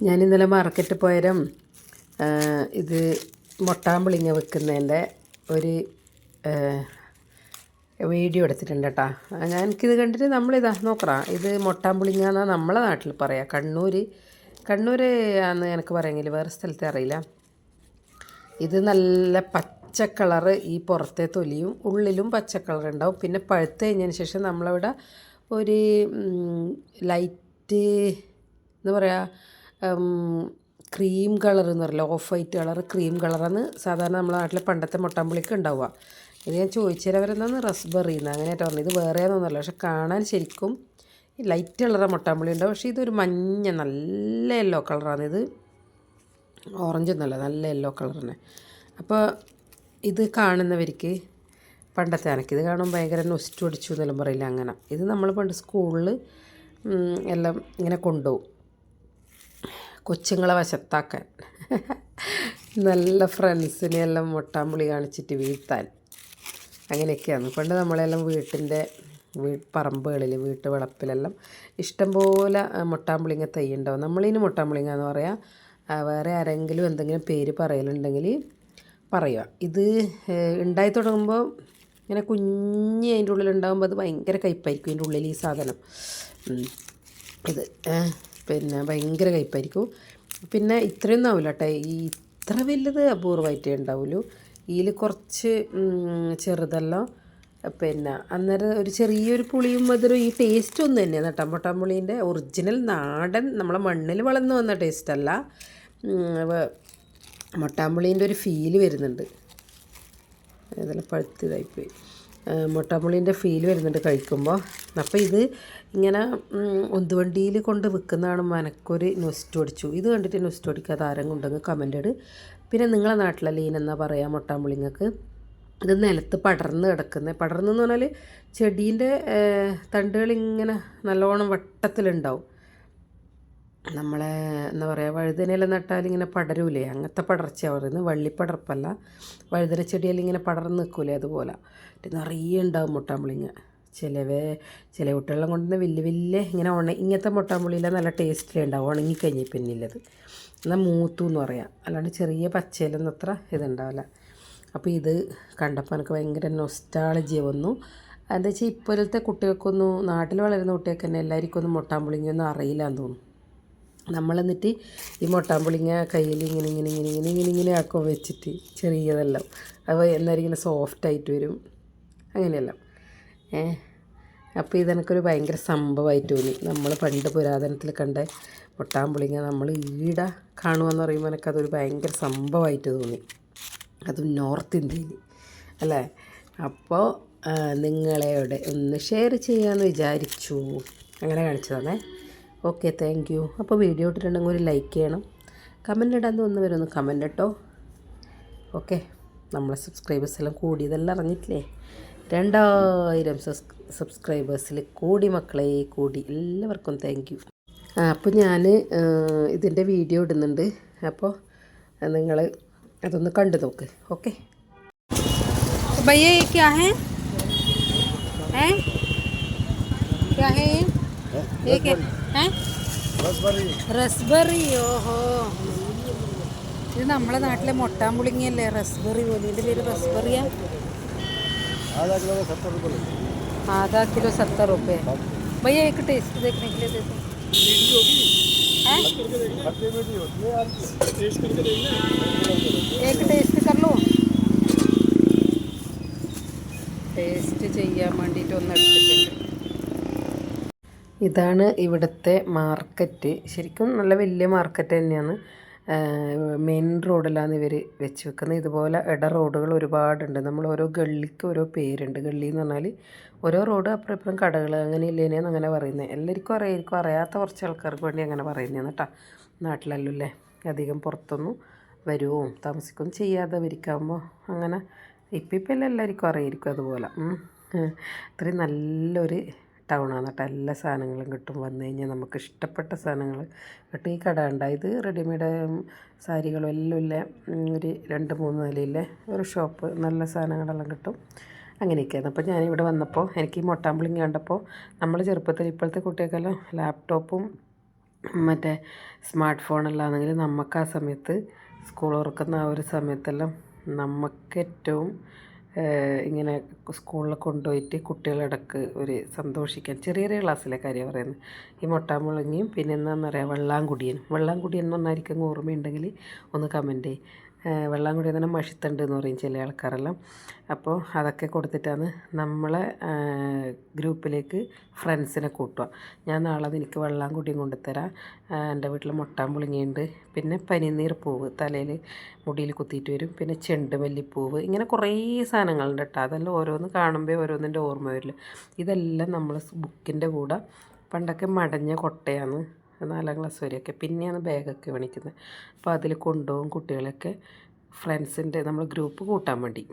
ഞാൻ ഇന്നലെ മാർക്കറ്റിൽ പോയരം ആ, ഇത് മൊട്ടാമ്പിളിങ്ങ വെക്കുന്നതിന്റെ ഒരു വീഡിയോ എടുത്തിട്ടുണ്ട് കേട്ടോ. ഞാൻ എനിക്കിത് കണ്ടിട്ട് നമ്മളിതാ നോക്കറ ഇത് മൊട്ടാമ്പുളിങ്ങ എന്നാണ് നമ്മളെ നാട്ടിൽ പറയാം. കണ്ണൂർ കണ്ണൂർ ആണെന്ന് എനിക്ക് പറയാമെങ്കിൽ വേറെ സ്ഥലത്തെ അറിയില്ല. ഇത് നല്ല പച്ച ഈ പുറത്തെ തൊലിയും ഉള്ളിലും പച്ച കളർ ഉണ്ടാവും. പിന്നെ പഴുത്ത് കഴിഞ്ഞതിന് ശേഷം നമ്മളവിടെ ഒരു ലൈറ്റ് എന്താ പറയുക ക്രീം കളർ എന്ന് പറയില്ല ഓഫ് വൈറ്റ് കളർ ക്രീം കളറാണ് സാധാരണ നമ്മുടെ നാട്ടിലെ പണ്ടത്തെ മുട്ടാമ്പുളിക്ക് ഉണ്ടാവുക. ഇത് ഞാൻ ചോദിച്ചവരെന്നാണ് റസ്ബെറി എന്ന് അങ്ങനെയായിട്ട് പറഞ്ഞത്. ഇത് വേറെ ഒന്നുമല്ല പക്ഷെ കാണാൻ ശരിക്കും ലൈറ്റ് കളറാണ് മുട്ടാമ്പുളി ഉണ്ടാവും പക്ഷേ ഇതൊരു മഞ്ഞ നല്ല യെല്ലോ കളറാണ് ഇത് ഓറഞ്ച് ഒന്നുമല്ല നല്ല യെല്ലോ കളർ തന്നെ. അപ്പോൾ ഇത് കാണുന്നവർക്ക് പണ്ടത്തെ അനക്ക് ഇത് കാണുമ്പോൾ ഭയങ്കര നൊസ്റ്റു അടിച്ചു എന്നെല്ലാം പറയില്ല അങ്ങനെ. ഇത് നമ്മൾ പണ്ട് സ്കൂളിൽ എല്ലാം ഇങ്ങനെ കൊണ്ടുപോകും. കൊച്ചുങ്ങളെ വശത്താക്കാൻ. നല്ല ഫ്രണ്ട്സിനെ എല്ലാം മുട്ടാമ്പുളി കാണിച്ചിട്ട് വീഴ്ത്താൻ. അങ്ങനെയൊക്കെയാണ്. പണ്ട് നമ്മളെല്ലാം വീട്ടിന്റെ വീ പറമ്പുകളിൽ വീട്ട് വളപ്പിലെല്ലാം ഇഷ്ടംപോലെ മുട്ടാമ്പുളിങ്ങ തൈ ഉണ്ടാവും. നമ്മളിന് മുട്ടാമ്പുളിങ്ങ എന്ന് പറയാം വേറെ ആരെങ്കിലും എന്തെങ്കിലും പേര് പറയലുണ്ടെങ്കിൽ പറയുക. ഇത് ഉണ്ടായി തുടങ്ങുമ്പോൾ ഇങ്ങനെ കുഞ്ഞ് അതിന്റെ ഉള്ളിൽ ഉണ്ടാകുമ്പോൾ അത് ഭയങ്കര കയ്പ്പായിരിക്കും അതിന്റെ ഉള്ളിൽ ഈ സാധനം. ഇത് പിന്നെ ഭയങ്കര കയ്പ്പായിരിക്കും പിന്നെ ഇത്രയൊന്നും ആവില്ല കേട്ടോ ഈ ഇത്ര വലുത് അപൂർവമായിട്ടേ ഉണ്ടാവുള്ളൂ. ഇതിൽ കുറച്ച് ചെറുതെല്ലാം പിന്നെ അന്നേരം ഒരു ചെറിയൊരു പുളിയും മധുരം ഈ ടേസ്റ്റ് ഒന്നും തന്നെയാണ് കേട്ടോ പുളീന്റെ ഒറിജിനൽ നാടൻ നമ്മളെ മണ്ണിൽ വളർന്നു വന്ന ടേസ്റ്റല്ല മുട്ടാമ്പുളീന്റെ ഒരു ഫീൽ വരുന്നുണ്ട്. അതെല്ലാം പഴുത്തതായിപ്പോയി. മുട്ടാമ്പുളീന്റെ ഫീൽ വരുന്നുണ്ട് കഴിക്കുമ്പോൾ അപ്പോൾ ഇത് ഇങ്ങനെ ഒന്തുവണ്ടിയിൽ കൊണ്ട് വിൽക്കുന്നതാണ് മനക്കൊരു നൊസ്റ്റ് ഓടിച്ചു. ഇത് കണ്ടിട്ട് നൊസ്റ്റു അടിക്കാതെ ആരെങ്കിലും ഉണ്ടെങ്കിൽ കമന്റ് ഇട്. പിന്നെ നിങ്ങളെ നാട്ടിലെ ലീൻ എന്നാ പറയുക മുട്ടാമ്പുളിങ്ങൾക്ക് ഇത് നിലത്ത് പടർന്ന് കിടക്കുന്നത് പടർന്നെന്ന് പറഞ്ഞാൽ ചെടീന്റെ തണ്ടുകൾ ഇങ്ങനെ നല്ലോണം വട്ടത്തിലുണ്ടാവും. നമ്മളെ എന്താ പറയുക വഴുതനയെല്ലാം നട്ടാൽ ഇങ്ങനെ പടരൂലേ? അങ്ങനത്തെ പടർച്ചയാണ് പറയുന്നത്. വള്ളിപ്പടർപ്പല്ല. വഴുതന ചെടിയെല്ലാം ഇങ്ങനെ പടർന്ന് നിൽക്കൂലേ അതുപോലെ. നിറയെ ഉണ്ടാവും മുട്ടാമ്പുളിങ്ങ. ചിലവേ ചില കുട്ടികളെല്ലാം കൊണ്ടുവന്ന് വലിയ വലിയ ഇങ്ങനെ ഉണ ഇങ്ങനത്തെ മുട്ടാമ്പുളിയില നല്ല ടേസ്റ്റിലേ ഉണ്ടാവും. ഉണങ്ങിക്കഴിഞ്ഞ് പിന്നില്ലത്. എന്നാൽ മൂത്തു എന്ന് പറയാം. അല്ലാണ്ട് ചെറിയ പച്ചയിലൊന്നും അത്ര ഇതുണ്ടാവില്ല അപ്പോൾ ഇത് കണ്ടപ്പോൾ എനിക്ക് ഭയങ്കര നൊസ്റ്റാളജിയ വന്നു. എന്താ വെച്ചാൽ ഇപ്പോഴത്തെ കുട്ടികൾക്കൊന്നും നാട്ടിൽ വളരുന്ന കുട്ടികൾക്ക് തന്നെ എല്ലാവർക്കും ഒന്നും മുട്ടാമ്പുളിങ്ങൊന്നും അറിയില്ല എന്ന് തോന്നുന്നു. നമ്മളെന്നിട്ട് ഈ മുട്ടാമ്പുളിങ്ങ കയ്യിൽ ഇങ്ങനെ ഇങ്ങനെ ഇങ്ങനെ ഇങ്ങനെ ഇങ്ങനെ ഇങ്ങനെ ആക്കും വെച്ചിട്ട് ചെറിയതെല്ലാം. അപ്പോൾ എന്നാലും ഇങ്ങനെ സോഫ്റ്റ് ആയിട്ട് വരും. അങ്ങനെയെല്ലാം. ഏ? അപ്പോൾ ഇതെനിക്കൊരു ഭയങ്കര സംഭവമായിട്ട് തോന്നി. നമ്മൾ പണ്ട് പുരാതനത്തിൽ കണ്ട മുട്ടാമ്പുളിങ്ങ നമ്മൾ ഈട കാണുമെന്ന് പറയുമ്പോൾ എനിക്കതൊരു ഭയങ്കര സംഭവമായിട്ട് തോന്നി. അതും നോർത്ത് ഇന്ത്യയിൽ അല്ലേ? അപ്പോൾ നിങ്ങളെയോടെ ഒന്ന് ഷെയർ ചെയ്യാമെന്ന് വിചാരിച്ചു. അങ്ങനെ കാണിച്ചതാണേ. ഓക്കെ താങ്ക് യു അപ്പോൾ വീഡിയോ ഇട്ടിട്ടുണ്ടെങ്കിൽ ഒരു ലൈക്ക് ചെയ്യണം. കമന്റ് ഇടാൻ തോന്നുന്നവരെ ഒന്ന് കമന്റ് ഇട്ടോ. ഓക്കെ നമ്മളെ സബ്സ്ക്രൈബേഴ്സ് എല്ലാം കൂടിയതെല്ലാം ഇറങ്ങിയിട്ടില്ലേ രണ്ടായിരം സബ്സ്ക്രൈബേഴ്സിൽ കൂടി മക്കളെ കൂടി എല്ലാവർക്കും താങ്ക് യു അപ്പോൾ ഞാൻ ഇതിന്റെ വീഡിയോ ഇടുന്നുണ്ട്. അപ്പോൾ നിങ്ങൾ അതൊന്ന് കണ്ടു നോക്ക്. ഓക്കെ ഭയ്യ ക്യാ ഹേ? ഏ? ക്യാ ഹേ? റസ്ബെറി ഓഹോ ഇത് നമ്മളെ നാട്ടിലെ മൊട്ടാമ്പുളിങ്ങയല്ലേ റസ്ബെറി പോലെ ഇതിൻ്റെ പേര് റസ്ബെറിയാ आधा किलो का सत्तर रुपये लगेगा आधा किलो सत्तर रुपये भैया एक टेस्ट देखने के लिए देते हैं खट्टी मीठी होती है आपकी टेस्ट करके देखना एक टेस्ट कर लो ടേസ്റ്റ് ചെയ്യാൻ വേണ്ടിയിട്ട് ഒന്ന് എടുത്തിട്ടുണ്ട് ഇതാണ് ഇവിടുത്തെ മാർക്കറ്റ്. ശരിക്കും നല്ല വലിയ മാർക്കറ്റ് തന്നെയാണ്. മെയിൻ റോഡിലാണ് ഇവർ വെച്ച് വെക്കുന്നത് ഇതുപോലെ ഇട റോഡുകൾ ഒരുപാടുണ്ട്. നമ്മൾ ഓരോ ഗള്ളിക്ക് ഓരോ പേരുണ്ട്. ഗള്ളി എന്ന് പറഞ്ഞാൽ ഓരോ റോഡ് അപ്പുറം ഇപ്പുറം കടകൾ അങ്ങനെ ഇല്ലേനെയാണ് അങ്ങനെ പറയുന്നത് എല്ലാവർക്കും അറിയായിരിക്കും അറിയാത്ത കുറച്ച് ആൾക്കാർക്ക് വേണ്ടി അങ്ങനെ പറയുന്നതാണ് കേട്ടോ. നാട്ടിലല്ലോ അധികം പുറത്തൊന്നും വരുവും? താമസിക്കുകയും ചെയ്യാതെ വരിക്കാകുമ്പോൾ അങ്ങനെ. ഇപ്പം ഇപ്പം എല്ലാം എല്ലാവർക്കും അറിയായിരിക്കും അതുപോലെ. അത്രയും നല്ലൊരു ടൗണാണ് കേട്ടോ എല്ലാ സാധനങ്ങളും കിട്ടും. വന്നു കഴിഞ്ഞാൽ നമുക്ക് ഇഷ്ടപ്പെട്ട സാധനങ്ങൾ കിട്ടും. ഈ കട ഉണ്ട് ഇത് റെഡിമെയ്ഡ് സാരികളും എല്ലാം ഇല്ല? ഒരു രണ്ട് മൂന്ന് നിലയിലെ ഒരു ഷോപ്പ്. നല്ല സാധനങ്ങളെല്ലാം കിട്ടും. അങ്ങനെയൊക്കെയായിരുന്നു അപ്പോൾ ഞാനിവിടെ വന്നപ്പോൾ എനിക്ക് ഈ മൊട്ടാമ്പിളിങ് കണ്ടപ്പോൾ നമ്മൾ ചെറുപ്പത്തിൽ ഇപ്പോഴത്തെ കുട്ടികൾക്കെല്ലാം ലാപ്ടോപ്പും മറ്റേ സ്മാർട്ട് ഫോണെല്ലാം ആണെങ്കിൽ നമുക്ക് ആ സമയത്ത് സ്കൂൾ തുറക്കുന്ന ആ ഒരു സമയത്തെല്ലാം നമുക്ക് ഏറ്റവും ഏഹ്, ഇങ്ങനെ സ്കൂളിൽ കൊണ്ടുപോയിട്ട് കുട്ടികളടക്ക് ഒരു സന്തോഷിക്കാൻ ചെറിയ ചെറിയ ക്ലാസ്സിലെ കാര്യം പറയുന്നത്. ഈ മുട്ടാമുളങ്ങിയും പിന്നെ എന്താണെന്ന് പറയുക വെള്ളാങ്കുടിയൻ വെള്ളാങ്കുടിയൻ എന്ന് പറഞ്ഞായിരിക്കും ഓർമ്മയുണ്ടെങ്കിൽ ഒന്ന് കമന്റ് ചെയ്യും. ഏഹ്, കൂടി തന്നെ മഷിത്തണ്ട് എന്ന് പറയും ചില ആൾക്കാരെല്ലാം. അപ്പോൾ അതൊക്കെ കൊടുത്തിട്ടാണ് നമ്മളെ ഗ്രൂപ്പിലേക്ക് ഫ്രണ്ട്സിനെ കൂട്ടുക. ഞാൻ നാളെ എനിക്ക് വെള്ളം കൂടിയും കൊണ്ടുതരാം എന്റെ വീട്ടിൽ മുട്ടാൻ പുളിങ്ങിയുണ്ട്. പിന്നെ പനിനീർ പൂവ് തലയിൽ മുടിയിൽ കുത്തിയിട്ട് വരും. പിന്നെ ചെണ്ടുമല്ലിപ്പൂവ് ഇങ്ങനെ കുറേ സാധനങ്ങളുണ്ട് കേട്ടോ. അതെല്ലാം ഓരോന്ന് കാണുമ്പോൾ ഓരോന്നിന്റെ ഓർമ്മ വരില്ല. ഇതെല്ലാം നമ്മൾ ബുക്കിന്റെ കൂടെ പണ്ടൊക്കെ മടഞ്ഞ കൊട്ടയാണ്. നാലാം ക്ലാസ് വരെയൊക്കെ പിന്നെയാണ് ബാഗൊക്കെ മേടിക്കുന്നത്. അപ്പോൾ അതിൽ കൊണ്ടുപോകും കുട്ടികളൊക്കെ ഫ്രണ്ട്സിന്റെ നമ്മൾ ഗ്രൂപ്പ് കൂട്ടാൻ വേണ്ടി.